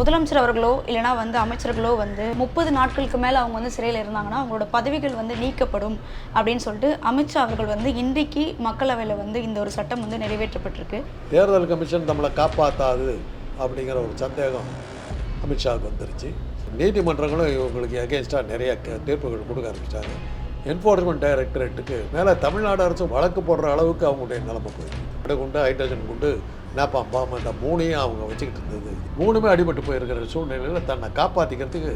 முதலமைச்சர் அவர்களோ இல்லைனா வந்து அமைச்சர்களோ வந்து முப்பது நாட்களுக்கு மேலே அவங்க வந்து சிறையில் இருந்தாங்கன்னா அவங்களோட பதவிகள் வந்து நீக்கப்படும் அப்படின்னு சொல்லிட்டு அமித்ஷா அவர்கள் வந்து இன்றைக்கு மக்களவையில் வந்து இந்த ஒரு சட்டம் வந்து நிறைவேற்றப்பட்டிருக்கு. தேர்தல் கமிஷன் நம்மளை காப்பாற்றாது அப்படிங்கிற ஒரு சந்தேகம் அமித்ஷாவுக்கு வந்துருச்சு. நீதிமன்றங்களும் இவங்களுக்கு அகேன்ஸ்டாக நிறைய க- தீர்ப்புகள் கொடுக்க ஆரம்பித்தாங்க என்ஃபோர்ஸ்மெண்ட் டைரக்டரேட்டுக்கு மேலே தமிழ்நாடு அரசு வழக்கு போடுற அளவுக்கு அவங்களுடைய நிலைமை போயிடுச்சு அணுகுண்டு ஹைட்ரஜன் குண்டு நாப்பாம் பாம்பு இந்த மூணையும் அவங்க வச்சுக்கிட்டு இருந்தது. மூணுமே அடிபட்டு போயிருக்கிற சூழ்நிலையில் தன்னை காப்பாற்றிக்கிறதுக்கு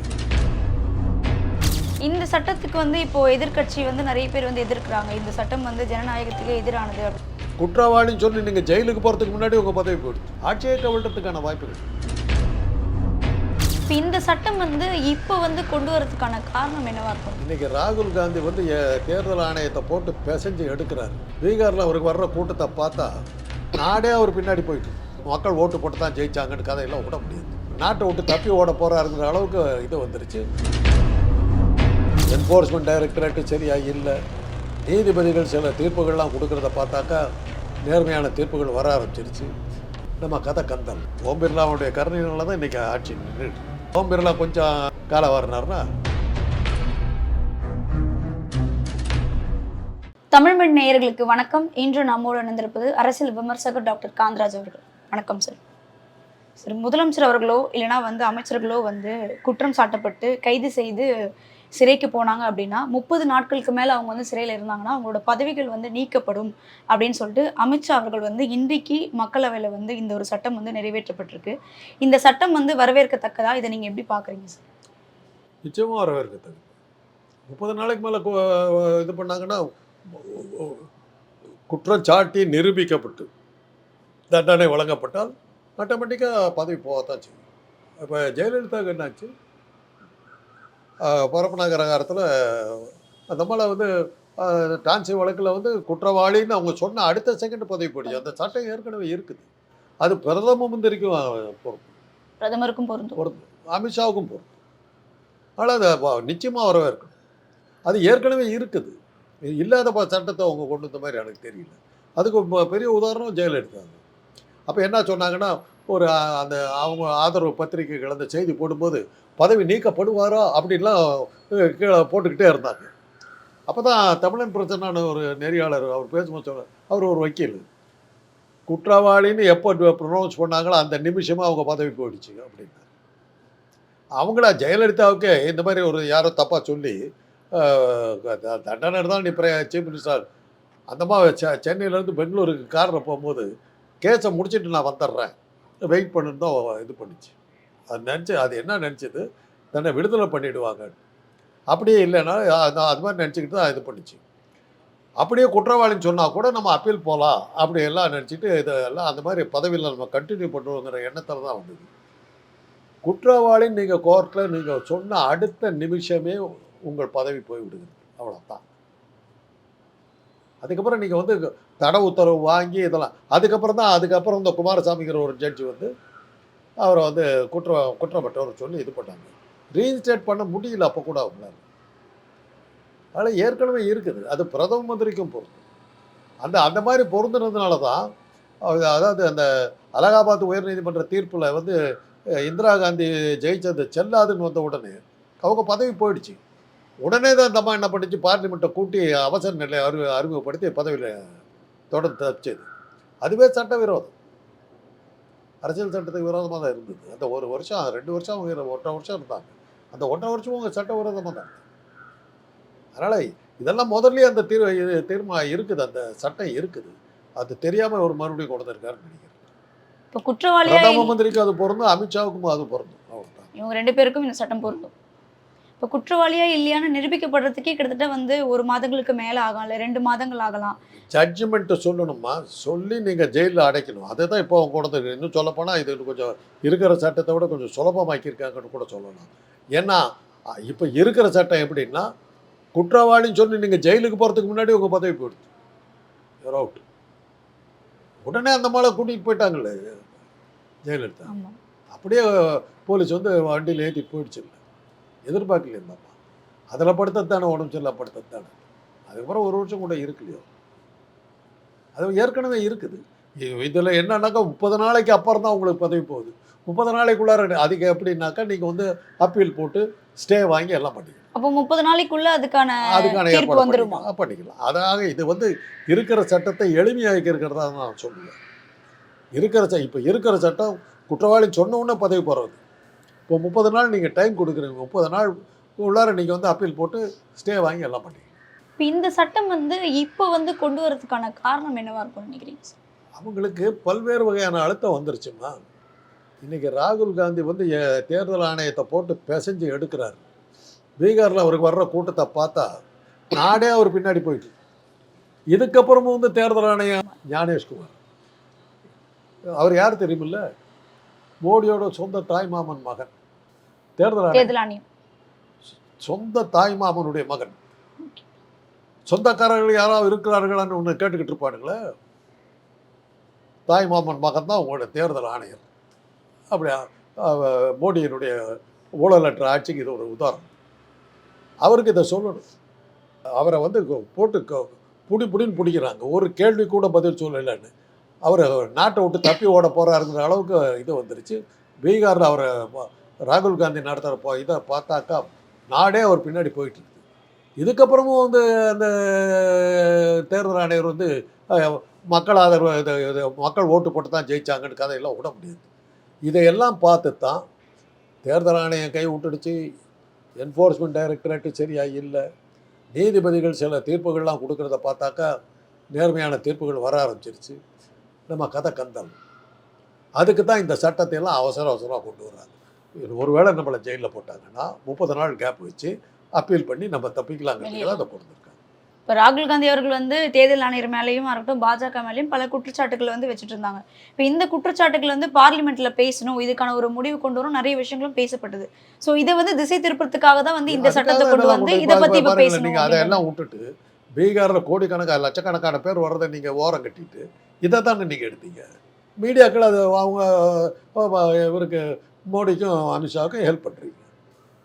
இந்த சட்டத்துக்கு வந்து இப்போ எதிர்க்கட்சி வந்து நிறைய பேர் வந்து எதிர்க்கிறாங்க. இந்த சட்டம் வந்து ஜனநாயகத்துக்கு எதிரானது. குற்றவாளின்னு சொல்லி நீங்கள் ஜெயிலுக்கு போகிறதுக்கு முன்னாடி உங்கள் பதவி போயிடுச்சு. ஆட்சியை கவிழ்றதுக்கான வாய்ப்புகள். இப்போ இந்த சட்டம் வந்து இப்போ வந்து கொண்டு வரதுக்கான காரணம் என்னவா இருக்கும்? இன்னைக்கு ராகுல் காந்தி வந்து தேர்தல் ஆணையத்தை போட்டு பிசைஞ்சு எடுக்கிறார். பீகாரில் அவருக்கு வர்ற கூட்டத்தை பார்த்தா நாடே அவர் பின்னாடி போயிட்டு மக்கள் ஓட்டு போட்டு தான் ஜெயிச்சாங்கன்னு கதையெல்லாம் விட முடியாது. நாட்டை விட்டு தப்பி ஓட போகிறாருங்கிற அளவுக்கு இது வந்துருச்சு. என்ஃபோர்ஸ்மெண்ட் டைரக்டரேட்டு சரியா இல்லை. நீதிபதிகள் சில தீர்ப்புகள்லாம் கொடுக்குறத பார்த்தாக்கா நேர்மையான தீர்ப்புகள் வர ஆரம்பிச்சிருச்சு. நம்ம கதை கந்தல். ஓம் பிர்லாவுடைய கருணையினால தான் இன்றைக்கி ஆட்சி நின்று ஓம் பிர்லா கொஞ்சம் காலம் தமிழ் மண் நேயர்களுக்கு வணக்கம். இன்று நம்மோடு இணைந்திருப்பது அரசியல் விமர்சகர் டாக்டர் காந்தராஜ் அவர்கள். வணக்கம் சார் சார் முதலமைச்சர் அவர்களோ இல்லைனா வந்து அமைச்சர்களோ வந்து குற்றம் சாட்டப்பட்டு கைது செய்து சிறைக்கு போனாங்க அப்படின்னா முப்பது நாட்களுக்கு மேலே அவங்க வந்து சிறையில் இருந்தாங்கன்னா அவங்களோட பதவிகள் வந்து நீக்கப்படும் அப்படின்னு சொல்லிட்டு அமித்ஷா அவர்கள் வந்து இன்றைக்கு மக்களவையில் வந்து இந்த ஒரு சட்டம் வந்து நிறைவேற்றப்பட்டிருக்கு. இந்த சட்டம் வந்து வரவேற்கத்தக்கதா? இதை நீங்கள் எப்படி பார்க்குறீங்க சார்? நிச்சயமாக வரவேற்கத்தக்கது. முப்பது நாளைக்கு மேலே இது பண்ணாங்கன்னா குற்றம் சாட்டி நிரூபிக்கப்பட்டு தண்டனை வழங்கப்பட்டால் ஆட்டோமேட்டிக்காக பதவி போகத்தான் செய்யும். இப்போ ஜெயலலிதாவுக்கு என்னாச்சு? ஆஹ் பரப்பு நகரகாரத்தில் நம்மளை வந்து டான்சி வழக்கில் வந்து குற்றவாளின்னு அவங்க சொன்ன அடுத்த செகண்ட் பதவி போயிடுச்சு அந்த சட்டம் ஏற்கனவே இருக்குது. அது பிரதம மந்திரிக்கும் பொறுப்பு. பிரதமருக்கும் பொருந்தும். பொருந்தும் அமித்ஷாவுக்கும் பொருந்தும் ஆனால் அது வ- நிச்சயமா வரவேற்கணும் அது ஏற்கனவே இருக்குது. இல்லாத சட்டத்தை அவங்க கொண்டு வந்த மாதிரி எனக்கு தெரியல. அதுக்கு பெரிய உதாரணம் ஜெயலலிதா அப்போ என்ன சொன்னாங்கன்னா ஒரு அந்த அவங்க ஆதரவு பத்திரிகைகள் அந்த செய்தி போடும்போது பதவி நீக்கப்படுவாரோ அப்படின்லாம் கீழே போட்டுக்கிட்டே இருந்தாங்க. அப்போ தான் தமிழன் பிரச்சனான ஒரு நெறியாளர் அவர் பேசும்போது சொன்னார். அவர் ஒரு வக்கீல். குற்றவாளின்னு எப்போ ப்ரொனவுன்ஸ் பண்ணாங்களோ அந்த நிமிஷமாக அவங்க பதவி போயிடுச்சு அப்படின்னா அவங்கள ஜெயலலிதாவுக்கு இந்த மாதிரி ஒரு யாரோ தப்பாக சொல்லி த- தண்டனை தான் நீ சீஃப் மினிஸ்டர். அந்தமா செ சென்னையிலேருந்து பெங்களூருக்கு காரில் போகும்போது கேஸை முடிச்சுட்டு நான் வந்துடுறேன். வெயிட் பண்ணுன்னு தான் இது பண்ணிச்சு. அது நினச்சி அது என்ன நினச்சது? தன்னை விடுதலை பண்ணிவிடுவாங்க அப்படியே இல்லைன்னா அது அது மாதிரி நினச்சிக்கிட்டு தான் இது பண்ணிச்சு. அப்படியே குற்றவாளின்னு சொன்னால் கூட நம்ம அப்பீல் போகலாம் அப்படி எல்லாம் நினச்சிட்டு இதெல்லாம் அந்த மாதிரி பதவியில் நம்ம கண்டினியூ பண்ணுவோங்கிற எண்ணத்தில் தான் வந்தது. குற்றவாளின்னு நீங்கள் கோர்ட்டில் நீங்கள் சொன்ன அடுத்த நிமிஷமே உங்கள் பதவி போய்விடுது. அவ்வளோதான் அதுக்கப்புறம் நீங்கள் வந்து தடை உத்தரவு வாங்கி இதெல்லாம் அதுக்கப்புறம் தான் அதுக்கப்புறம் இந்த குமாரசாமிங்கிற ஒரு ஜட்ஜி வந்து அவரை வந்து குற்ற குற்றப்பட்டவர் சொல்லி இது பண்ணாங்க ரீஇன்ஸ்டேட் பண்ண முடியல அப்போ கூட அவங்களால. அதனால் ஏற்கனவே இருக்குது. அது பிரதம மந்திரிக்கும் பொருந்தும். அந்த அந்த மாதிரி பொருந்துனதுனால தான் அதாவது அந்த அலகாபாத் உயர்நீதிமன்ற தீர்ப்பில் வந்து இந்திரா காந்தி ஜெயிச்சது செல்லாதுன்னு வந்த உடனே அவங்க பதவி போயிடுச்சு. உடனே தான் இந்த அம்மா என்ன பண்ணிச்சு? பார்லிமெண்ட்டை கூட்டி அவசர நிலை அறிவு அறிமுகப்படுத்தி பதவியில் தொடர்ந்து தப்பிச்சது. அதுவே சட்டவிரோதம். அரசியல் சட்டத்துக்கு விரோதமாக தான் இருந்தது. அந்த ஒரு வருஷம் ரெண்டு வருஷம் அவங்க ஒன்றரை வருஷம் இருந்தாங்க. அந்த ஒன்றரை வருஷமும் அவங்க சட்டவிரோதமாக தான் அதனால் இதெல்லாம் முதல்லயே அந்த தீர் தீர்மா இருக்குது. அந்த சட்டம் இருக்குது. அது தெரியாமல் ஒரு மறுபடியும் கொண்டு வந்திருக்காருன்னு நினைக்கிறேன். இப்போ குற்றவாளியா பிரதம மந்திரிக்கு அது பொருந்தும் அமித்ஷாவுக்கும் அது பொருந்தும். அவ்வளோதான் இவங்க ரெண்டு பேருக்கும் இந்த சட்டம் பொருந்தும். இப்போ குற்றவாளியா இல்லையான்னு நிரூபிக்கப்படுறதுக்கே கிட்டத்தட்ட வந்து ஒரு மாதங்களுக்கு மேலே ஆகலாம் ரெண்டு மாதங்கள் ஆகலாம். ஜட்ஜ்மெண்ட்டு சொல்லணுமா? சொல்லி நீங்கள் ஜெயிலில் அடைக்கணும். அதை தான் இப்போ அவங்க கொண்டு இன்னும் சொல்லப்போனால் இது கொஞ்சம் இருக்கிற சட்டத்தை விட கொஞ்சம் சுலபமாக்கியிருக்காங்கன்னு கூட சொல்லலாம். ஏன்னா இப்போ இருக்கிற சட்டம் எப்படின்னா குற்றவாளின்னு சொல்லி நீங்கள் ஜெயிலுக்கு போகிறதுக்கு முன்னாடி உங்கள் பதவி போயிடுது யூர் அவுட் உடனே அந்த மாலை கூட்டிகிட்டு போயிட்டாங்களே ஜெயலலிதா அப்படியே போலீஸ் வந்து வண்டியில் ஏற்றி போயிடுச்சு. இல்லை எதிர்பார்க்கல இருந்தாப்பா அதில் படுத்தது தானே உடம்பு சரியில்லை படுத்தது தானே அதுக்கப்புறம் ஒரு வருஷம் கூட இருக்குல்லையோ? அது ஏற்கனவே இருக்குது. இதில் என்னன்னாக்கா முப்பது நாளைக்கு அப்புறம் தான் உங்களுக்கு பதவி போகுது. முப்பது நாளைக்குள்ளார அதுக்கு எப்படின்னாக்கா நீங்கள் வந்து அப்பீல் போட்டு ஸ்டே வாங்கி எல்லாம் பண்ணிக்கலாம் அப்போ முப்பது நாளைக்குள்ள அதுக்கான அதுக்கான ஏற்பாடு பண்ணிக்கலாம். அதாக இது வந்து இருக்கிற சட்டத்தை எளிமையாக்கி இருக்கிறதா நான் சொல்லுவேன். இருக்கிற ச இப்போ இருக்கிற சட்டம் குற்றவாளி சொன்ன உடனே பதவி போகிறது இப்போ முப்பது நாள் நீங்கள் டைம் கொடுக்குறீங்க. முப்பது நாள் உள்ளார நீங்கள் வந்து அப்பீல் போட்டு ஸ்டே வாங்கி எல்லாம் பண்ணிக்கலாம் இப்போ இந்த சட்டம் வந்து இப்போ வந்து கொண்டு வரதுக்கான காரணம் என்னவா இருக்கும்னு நினைக்கிறீங்க? சார் அவங்களுக்கு பல்வேறு வகையான அழுத்தம் வந்துருச்சுமா? இன்னைக்கு ராகுல் காந்தி வந்து தேர்தல் ஆணையத்தை போட்டு பிசைஞ்சு எடுக்கிறாரு. பீகாரில் அவருக்கு வர்ற கூட்டத்தை பார்த்தா நாடே அவர் பின்னாடி போயிட்டு. இதுக்கப்புறமும் வந்து தேர்தல் ஆணையம் ஞானேஷ்குமார். அவர் யார் தெரியுமில்ல? மோடியோட சொந்த தாய்மாமன் மகன். தேர்தல் ஆணையம். சொந்த தாய்மாமனுடைய மகன். சொந்தக்காரர்கள் யாராவது இருக்கிறார்களான்னு ஒன்று கேட்டுக்கிட்டு இருப்பானுங்களே. தாய்மாமன் மகன் தான் உங்களோட தேர்தல் ஆணையர். அப்படி அஹ், மோடியினுடைய ஊழலற்ற ஆட்சிக்கு இது ஒரு உதாரணம். அவருக்கு இதை சொல்லணும். அவரை வந்து போட்டு புடி புடின்னு பிடிக்கிறாங்க. ஒரு கேள்வி கூட பதில் சொல்லலைன்னு. அவர் நாட்டை விட்டு தப்பி ஓட போகிறாருங்கிற அளவுக்கு இது வந்துருச்சு. பீகாரில் அவரை ம- ராகுல் காந்தி நடத்துகிற போ இதை பார்த்தாக்கா நாடே அவர் பின்னாடி போயிட்டு இதுக்கப்புறமும் வந்து அந்த தேர்தல் ஆணையர் வந்து மக்கள் ஆதரவு இது இது மக்கள் ஓட்டு போட்டு தான் ஜெயிச்சாங்கன்னு கதையெல்லாம் விட முடியாது. இதையெல்லாம் பார்த்து தான் தேர்தல் ஆணையம் கை விட்டுடுச்சு. என்ஃபோர்ஸ்மெண்ட் டைரக்டரேட்டு சரியாக இல்லை. நீதிபதிகள் சில தீர்ப்புகள்லாம் கொடுக்குறத பார்த்தாக்கா நேர்மையான தீர்ப்புகள் வர ஆரம்பிச்சிருச்சு. நம்ம கதை கந்தல். அதுக்கு தான் இந்த சட்டத்தை எல்லாம் அவசர அவசரமாக கொண்டு வர்றாங்க. ஒருவேளை நம்மளை ஜெயிலில் போட்டாங்கன்னா முப்பது நாள் கேப் வச்சு அப்பீல் பண்ணி நம்ம தப்பிக்கலாங்கிறதுக்கு அதை கொண்டு வந்திருக்காங்க இப்போ ராகுல் காந்தி அவர்கள் வந்து தேர்தல் ஆணையர் மேலேயும் இருக்கட்டும் பாஜக மேலேயும் பல குற்றச்சாட்டுகள் வந்து வச்சுட்டு இருந்தாங்க இப்போ இந்த குற்றச்சாட்டுகள் வந்து பார்லிமெண்ட்ல பேசணும் இதுக்கான ஒரு முடிவு கொண்டு வரும் நிறைய விஷயங்களும் பேசப்பட்டது. ஸோ இதை வந்து திசை திருப்பறதுக்காக தான் வந்து இந்த சட்டத்தை கொண்டு வந்து இதை பத்தி இப்போ பேசணும் நீங்க அதையெல்லாம் விட்டுட்டு பீகாரில் கோடிக்கணக்கான லட்சக்கணக்கான பேர் வர்றதை நீங்க ஓரம் கட்டிட்டு இதை தானே நீங்க எடுத்தீங்க. மீடியாக்கள் அது அவங்க இவருக்கு மோடிக்கும் அமித்ஷாவுக்கும் ஹெல்ப் பண்ணுறீங்க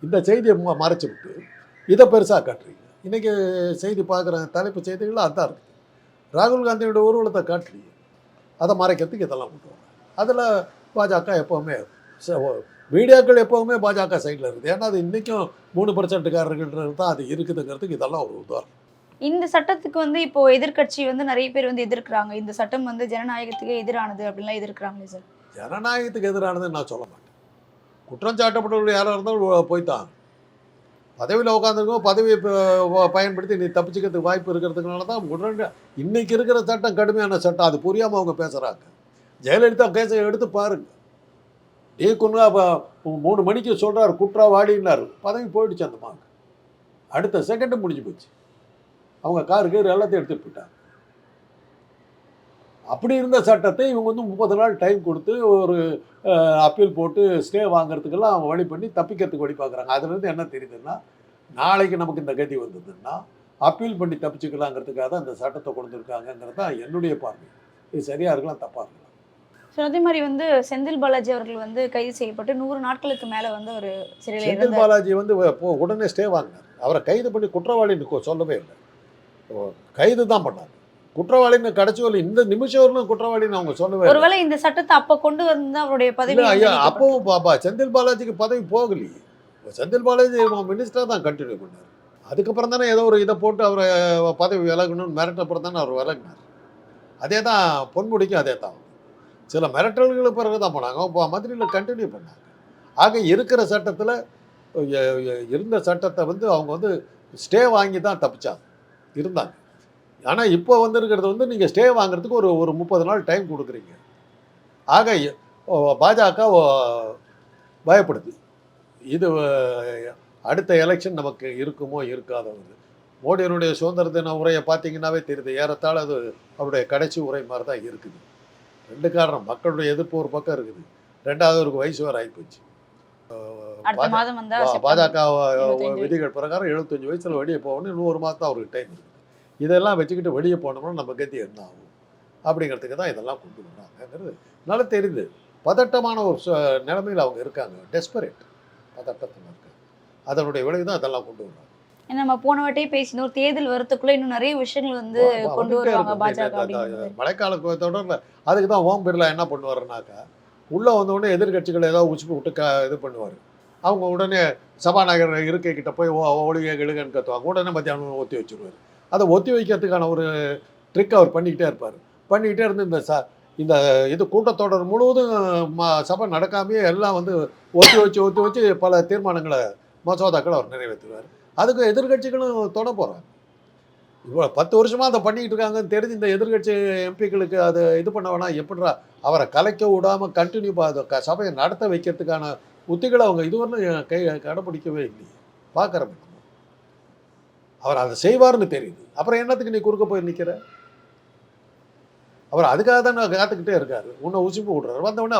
இந்த செய்தியை மறைச்சி விட்டு இதை பெருசாக காட்டுறீங்க. இன்றைக்கி செய்தி பார்க்குற தலைப்பு செய்திகள் அதான் இருக்குது ராகுல் காந்தியோட ஊர்வலத்தை காட்டுறீங்க. அதை மறைக்கிறதுக்கு இதெல்லாம் கொண்டு வராங்க. அதில் பாஜக எப்போவுமே ச- மீடியாக்கள் எப்போவுமே பாஜக சைடில் இருக்குது. ஏன்னா அது இன்றைக்கும் மூணு பர்சன்ட்டுக்காரர்கள் தான் அது இருக்குதுங்கிறதுக்கு இதெல்லாம் ஒரு உதாரணம். இந்த சட்டத்துக்கு வந்து இப்போ எதிர்க்கட்சி வந்து நிறைய பேர் வந்து எதிர்க்கிறாங்க. இந்த சட்டம் வந்து ஜனநாயகத்துக்கு எதிரானது அப்படின்லாம் எதிர்க்கிறாங்களே சார்? ஜனநாயகத்துக்கு எதிரானதுன்னு நான் சொல்ல மாட்டேன். குற்றம் சாட்டப்பட்டவர்கள் யாராக இருந்தாலும் போய்த்தான். பதவியில் உட்காந்துருக்கோம் பதவியை பயன்படுத்தி நீ தப்பிச்சுக்கிறதுக்கு வாய்ப்பு இருக்கிறதுனால தான் உடனே இன்னைக்கு இருக்கிற சட்டம் கடுமையான சட்டம். அது புரியாமல் அவங்க பேசுகிறாங்க ஜெயலலிதா கேஸை எடுத்து பாருங்க. ஏ குன்றா மூணு மணிக்கு சொல்கிறார் குற்றவாளின்னாரு. பதவி போயிடுச்சு அந்த மாங்க அடுத்த செகண்டு முடிஞ்சு போச்சு. அவங்க காரு கீரு எல்லாத்தையும் எடுத்துட்டு போயிட்டாங்க. அப்படி இருந்த சட்டத்தை இவங்க வந்து முப்பது நாள் டைம் கொடுத்து ஒரு அப்பீல் போட்டு ஸ்டே வாங்குறதுக்கெல்லாம் அவங்க வழி பண்ணி தப்பிக்கிறதுக்கு வழி பார்க்குறாங்க. அதுலேருந்து என்ன தெரியுதுன்னா நாளைக்கு நமக்கு இந்த கதி வந்ததுன்னா அப்பீல் பண்ணி தப்பிச்சுக்கலாங்கிறதுக்காக தான் இந்த சட்டத்தை கொண்டு வந்திருக்காங்கங்கிறது தான் என்னுடைய பார்வை. இது சரியாக இருக்கலாம் தப்பாக இருக்கலாம். ஸோ அதே மாதிரி வந்து செந்தில் பாலாஜி அவர்கள் வந்து கைது செய்யப்பட்டு நூறு நாட்களுக்கு மேல வந்து ஒரு சிறையில் செந்தில் பாலாஜி வந்து உடனே ஸ்டே வாங்கினார். அவரை கைது பண்ணி குற்றவாளின்னு சொல்லவே இல்லை. கைது தான் பண்ணாங்க குற்றவாளின்னு கடைசி இந்த நிமிஷம் வரலும் குற்றவாளின்னு அவங்க சொல்லவே இல்லை. ஒருவேளை இந்த சட்டத்தை அப்ப கொண்டு வந்து அவருடைய பதவி ஐயா அப்பவும் பாப்பா செந்தில் பாலாஜிக்கு பதவி போகலையே. செந்தில் பாலாஜி மினிஸ்டர் தான் கண்டினியூ பண்ணார். அதுக்கப்புறம் தானே ஏதோ ஒரு இதை போட்டு அவரை பதவி விலகணும்னு மிரட்டப்புறம் தானே அவர் விலகினார். அதே தான் பொன்முடிக்கும் அதே தான். சில மிரட்டல்களுக்கு பிறகு தான் போனாங்க. இப்போ மதுரையில் கண்டினியூ பண்ணாங்க. ஆக இருக்கிற சட்டத்தில் இருந்த சட்டத்தை வந்து அவங்க வந்து ஸ்டே வாங்கி தான் தப்பிச்சாங்க. இருந்தாங்க. ஆனால் இப்போ வந்திருக்கிறது வந்து நீங்கள் ஸ்டே வாங்குறதுக்கு ஒரு ஒரு முப்பது நாள் டைம் கொடுக்குறீங்க. ஆக பாஜக பயப்படுது. இது அடுத்த எலெக்ஷன் நமக்கு இருக்குமோ இருக்காதோ இது. மோடியினுடைய சுதந்திர தின உரையை பார்த்தீங்கன்னாவே தெரியுது. ஏறத்தாழ அது அவருடைய கடைசி உரை மாதிரி தான் இருக்குது. ரெண்டு காரணம். மக்களுடைய எதிர்ப்பு ஒரு பக்கம் இருக்குது. ரெண்டாவது அவருக்கு வயசு வேறு ஆகிப்போச்சு. பாஜக. விதிகள் பிரகாரம் எழுபத்தஞ்சு வயசுல வெளியே போகணும் இன்னும் ஒரு மாதம் அவருக்கு டைம் இருக்குது இதெல்லாம் வச்சுக்கிட்டு வெளியே போனோம்னா நம்ம கதி என்ன ஆகும் அப்படிங்கிறதுக்கு தான் இதெல்லாம் கொண்டு வர்றாங்கங்கிறது நல்லா தெரியுது. பதட்டமான ஒரு நிலைமையில் அவங்க இருக்காங்க. டெஸ்பரேட் பதட்டத்தில் இருக்காங்க. அதனுடைய விளைவு தான் அதெல்லாம் கொண்டு ஏன்னா நம்ம போன வாட்டியே பேசினோம். தேர்தல் வரத்துக்குள்ள இன்னும் நிறைய விஷயங்கள் வந்து கொண்டு வருவாங்க. பாஜக மழைக்கால தொடர்ல அதுக்கு தான் ஓம் பிர்லா என்ன பண்ணுவாருனாக்கா உள்ளே வந்தவுடனே எதிர்கட்சிகள் ஏதாவது உச்சி விட்டு க இது பண்ணுவார். அவங்க உடனே சபாநாயகர் இருக்கை கிட்ட போய் ஒளிக எழுகன்னு கத்துவாங்க. உடனே மத்தியானம் ஒத்தி வச்சிருவார். அதை ஒத்தி வைக்கிறதுக்கான ஒரு ட்ரிக் அவர் பண்ணிக்கிட்டே இருப்பார். பண்ணிக்கிட்டே இருந்து இந்த ச இந்த இது கூட்டத்தொடர் முழுவதும் சபை நடக்காமையே எல்லாம் வந்து ஒத்தி வச்சு ஒத்தி வச்சு பல தீர்மானங்களை மசோதாக்களை அவர் நிறைவேற்றுவார். அதுக்கு எதிர்கட்சிகளும் தொட போகிறாங்க இவ்வளோ பத்து வருஷமாக அதை பண்ணிக்கிட்டு இருக்காங்கன்னு தெரிஞ்சு இந்த எதிர்கட்சி எம்பிக்களுக்கு அதை இது பண்ண வேணாம் எப்படிடா அவரை கலைக்க விடாமல் கண்டினியூ அதை க- சபையை நடத்த வைக்கிறதுக்கான உத்திகளை அவங்க இதுவரையிலும் கை கடைப்பிடிக்கவே இல்லையே. பார்க்குறப்ப அவர் அதை செய்வார்னு தெரியுது. அப்புறம் என்னத்துக்கு நீ குறுக்க போய் நிற்கிற அவர் அதுக்காக தான் நான் காத்துக்கிட்டே இருக்காரு. உன்னை உசுப்பு விட்றாரு. வந்தவுடனே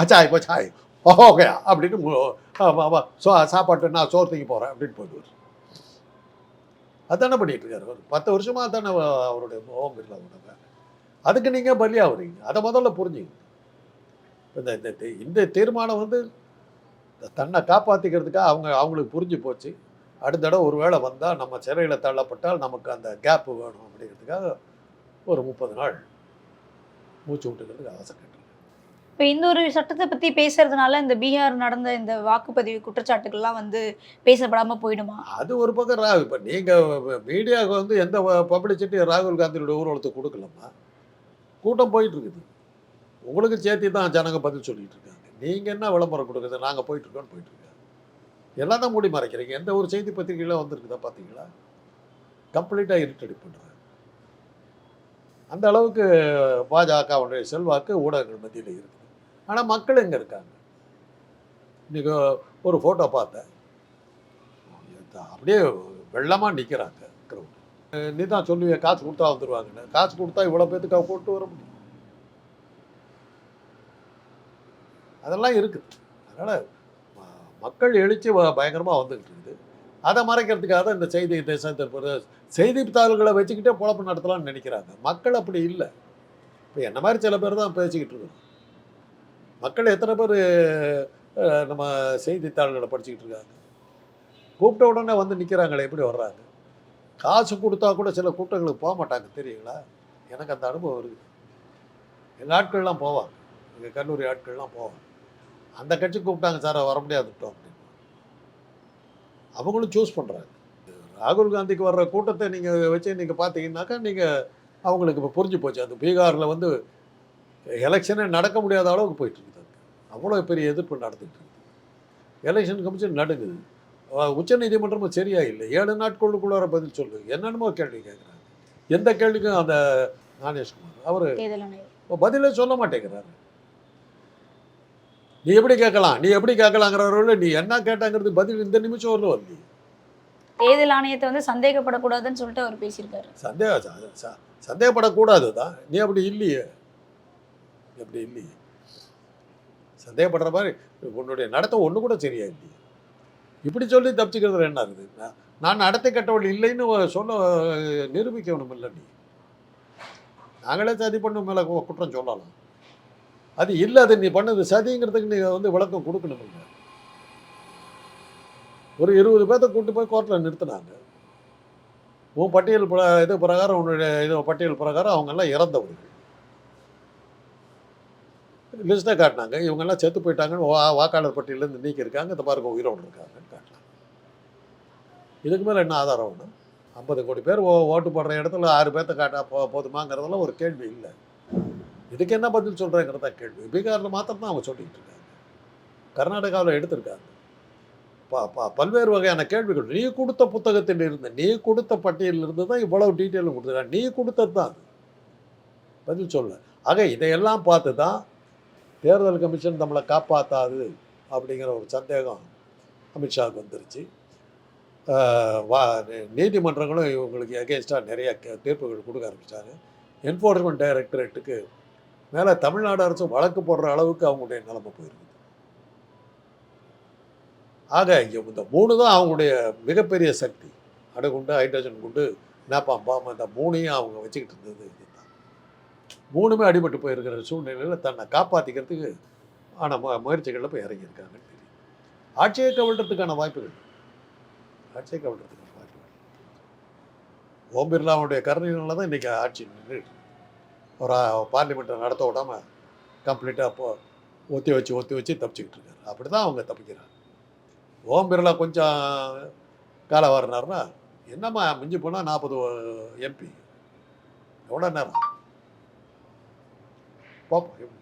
அச்சா இப்போ சாய் ஓகே. அப்படின்னு சோ சாப்பாட்டு நான் தூக்கி போகிறேன் அப்படின்னு போயிடுவார். அதானே பண்ணிகிட்டு இருக்காரு அவர். பத்து வருஷமாக தானே அவருடைய ஓம் இல்லை வேலை அதுக்கு நீங்க பலியாகிறீங்க அதை முதல்ல புரிஞ்சுங்க. இந்த இந்த இந்த தீர்மானம் வந்து தன்னை காப்பாற்றிக்கிறதுக்காக அவங்க அவங்களுக்கு புரிஞ்சு போச்சு. அடுத்த தடவை ஒரு வேளை வந்தால் நம்ம சிறையில் தள்ளப்பட்டால் நமக்கு அந்த கேப்பு வேணும் அப்படிங்கிறதுக்காக ஒரு முப்பது நாள் மூச்சு விட்டுக்கிறதுக்கு ஆசை கேட்டு இப்போ இந்த ஒரு சட்டத்தை பத்தி பேசுறதுனால இந்த பீகார் நடந்த இந்த வாக்குப்பதிவு குற்றச்சாட்டுகள்லாம் வந்து பேசப்படாம போயிடுமா? அது ஒரு பக்கம் ராகு இப்போ நீங்கள் மீடியாவுக்கு வந்து எந்த பப்ளிசிட்டி ராகுல் காந்தியோட ஊர்வலத்துக்கு கொடுக்கலம்மா. கூட்டம் போயிட்டு இருக்குது உங்களுக்கு சேர்த்து தான் ஜனங்க பதில் சொல்லிட்டு இருக்காங்க. நீங்கள் என்ன விளம்பரம் கொடுக்குறது? நாங்கள் போயிட்டு இருக்கோம்னு போயிட்டு இருக்காங்க எல்லாம் தான் மூடி மறைக்கிறீங்க. எந்த ஒரு செய்தி பத்திரிகையில வந்திருக்குதா பார்த்தீங்களா கம்ப்ளீட்டாக இருட்டடி பண்ணுறாங்க அந்த அளவுக்கு பாஜகவுடைய செல்வாக்கு ஊடகங்கள் மத்தியில் இருக்குது. ஆனால் மக்கள் எங்கே இருக்காங்க? இன்றைக்கி ஒரு ஃபோட்டோ பார்த்தேன். அப்படியே வெள்ளமாக நிற்கிறாங்க கிரௌண்ட் நீ தான் சொல்லுவிய காசு கொடுத்தா வந்துடுவாங்கன்னு காசு கொடுத்தா இவ்வளோ பேத்துக்கு கூட்டு வர முடியும். அதெல்லாம் இருக்குது. அதனால் மக்கள் எழுச்சி பயங்கரமாக வந்துக்கிட்டு இருக்குது. அதை மறைக்கிறதுக்காக தான் இந்த செய்தி தேசம் செய்தித்தாள்களை வச்சுக்கிட்டே பொழப்பு நடத்தலாம்னு நினைக்கிறாங்க. மக்கள் அப்படி இல்லை. இப்போ என்ன மாதிரி சில பேர் தான் பேசிக்கிட்டு இருக்கோம் மக்கள் எத்தனை பேர் நம்ம செய்தித்தாள்களை படிச்சுக்கிட்டு இருக்காங்க? கூப்பிட்ட உடனே வந்து நிற்கிறாங்களே எப்படி வர்றாங்க? காசு கொடுத்தா கூட சில கூட்டங்களுக்கு போக மாட்டாங்க தெரியுங்களா? எனக்கு அந்த அனுபவம் இருக்குது. எங்கள் ஆட்கள்லாம் போவாங்க. எங்கள் கல்லூரி ஆட்கள்லாம் போவாங்க. அந்த கட்சி கூப்பிட்டாங்க சார் வர முடியாதுட்டோம் அப்படின்னு. அவங்களும் சூஸ் பண்ணுறாங்க ராகுல் காந்திக்கு வர்ற கூட்டத்தை நீங்கள் வச்சு நீங்கள் பார்த்தீங்கன்னாக்கா நீங்கள் அவங்களுக்கு இப்போ புரிஞ்சு போச்சு. அந்த பீகாரில் வந்து எலெக்ஷனே நடக்க முடியாத அளவுக்கு போயிட்டு இருக்குது. அவ்வளோ பெரிய எதிர்ப்பு நடந்துட்டு இருக்குது. எலெக்ஷன் கமிஷன் நடுங்குது. உச்ச நீதிமன்றமும் சரியா இல்லை ஏழு நாட்களுக்குள்ளார பதில் சொல்லு. என்னென்னமோ கேள்வி கேட்குறாங்க எந்த கேள்விக்கும் அந்த ஞானேஷ்குமார் அவர் பதிலே சொல்ல மாட்டேங்கிறாரு. நீ எப்படி கேட்கலாம்? நீ எப்படி கேட்கலாங்கிறவர்கள நீ என்ன கேட்டாங்கிறது பதில் இந்த நிமிஷம் வரல வரல தேர்தல் ஆணையத்தை வந்து சந்தேகப்படக்கூடாதுன்னு சொல்லிட்டு அவர் பேசியிருக்காரு. சந்தேக சந்தேகப்படக்கூடாது தான் நீ அப்படி இல்லையே. அப்படி இல்லையே. சந்தேகப்படுற மாதிரி உன்னுடைய நடத்தை ஒன்று கூட சரியா இல்லையே. இப்படி சொல்லி தப்பிச்சுக்கிறது என்ன இருக்குது? நான் நான் நடத்தை கட்டவள் இல்லைன்னு சொல்ல நிரூபிக்கணும் இல்லை நீ. நாங்களே சதி பண்ண மேலே குற்றம் சொல்லலாம். அது இல்லை அது நீ பண்ணது சதிங்கிறதுக்கு நீ வந்து விளக்கம் கொடுக்கணும் இல்லை ஒரு இருபது பேர்த்த கூட்டு போய் கோர்ட்டில் நிறுத்தினாங்க. உன் பட்டியல் பிர இது பிரகாரம் உன்னுடைய இது பட்டியல் பிரகாரம் அவங்கெல்லாம் இறந்தவர்கள். லிஸ்ட்டை காட்டினாங்க. இவங்கெல்லாம் செத்து போயிட்டாங்கன்னு வா வாக்காளர் பட்டியலேருந்து நீக்கியிருக்காங்க. இந்த பாருங்க உயிரோடு இருக்காங்கன்னு காட்டினாங்க. இதுக்கு மேலே என்ன ஆதாரம் ஒன்று ஐம்பது கோடி பேர் ஓ ஓட்டு போடுற இடத்துல ஆறு பேர்த்த காட்டா போ போதுமாங்கிறதெல்லாம் ஒரு கேள்வி இல்லை. இதுக்கு என்ன பதில் சொல்கிறேங்கிறதா கேள்வி. பீகாரில் மாத்திரம் தான் அவங்க சொல்லிகிட்டு இருக்காங்க. கர்நாடகாவில் எடுத்திருக்காங்க. ப பல்வேறு வகையான கேள்விகள். நீ கொடுத்த புத்தகத்தில் இருந்து நீ கொடுத்த பட்டியலில் இருந்து தான் இவ்வளவு டீட்டெயிலும் கொடுத்துருக்காங்க. நீ கொடுத்தது தான் பதில் சொல்ல. ஆக இதையெல்லாம் பார்த்து தான் தேர்தல் கமிஷன் நம்மளை காப்பாற்றாது அப்படிங்கிற ஒரு சந்தேகம் அமித்ஷாவுக்கு வந்துருச்சு. வா நீதிமன்றங்களும் இவங்களுக்கு எகேன்ஸ்டாக நிறைய கே- தீர்ப்புகள் கொடுக்க ஆரம்பித்தாங்க என்ஃபோர்ஸ்மெண்ட் டைரக்டரேட்டுக்கு மேலே தமிழ்நாடு அரசு வழக்கு போடுற அளவுக்கு அவங்களுடைய நிலைமை போயிருக்குது ஆக இங்கே இந்த மூணு தான் அவங்களுடைய மிகப்பெரிய சக்தி. அணுகுண்டு ஹைட்ரஜன் குண்டு நேப்பாம் பாம இந்த மூணையும் அவங்க வச்சுக்கிட்டு இருந்தது இதுதான். மூணுமே அடிபட்டு போயிருக்கிற சூழ்நிலையில் தன்னை காப்பாற்றிக்கிறதுக்கு ஆனால் மு முயற்சிகளில் போய் இறங்கியிருக்காங்கன்னு தெரியும் ஆட்சியை கவிழ்றதுக்கான வாய்ப்புகள். ஆட்சியை கவிழ்றதுக்கான வாய்ப்புகள். ஓம் பிர்லாவுடைய கருணையினால தான் இன்றைக்கி ஆட்சி நின்று ஒரு பார்லிமெண்ட்டை நடத்த விடாமல் கம்ப்ளீட்டாக இப்போ ஒத்தி வச்சு ஒத்தி வச்சு தப்பிச்சுக்கிட்டு இருக்காரு. அப்படி தான் அவங்க தப்பிக்கிறாங்க. ஓம் பிர்லா கொஞ்சம் காலம் வரனார்னா என்னம்மா மிஞ்சி போனால் நாற்பது எம்பி எவ்வளோ நேரம்? பார்ப்போம்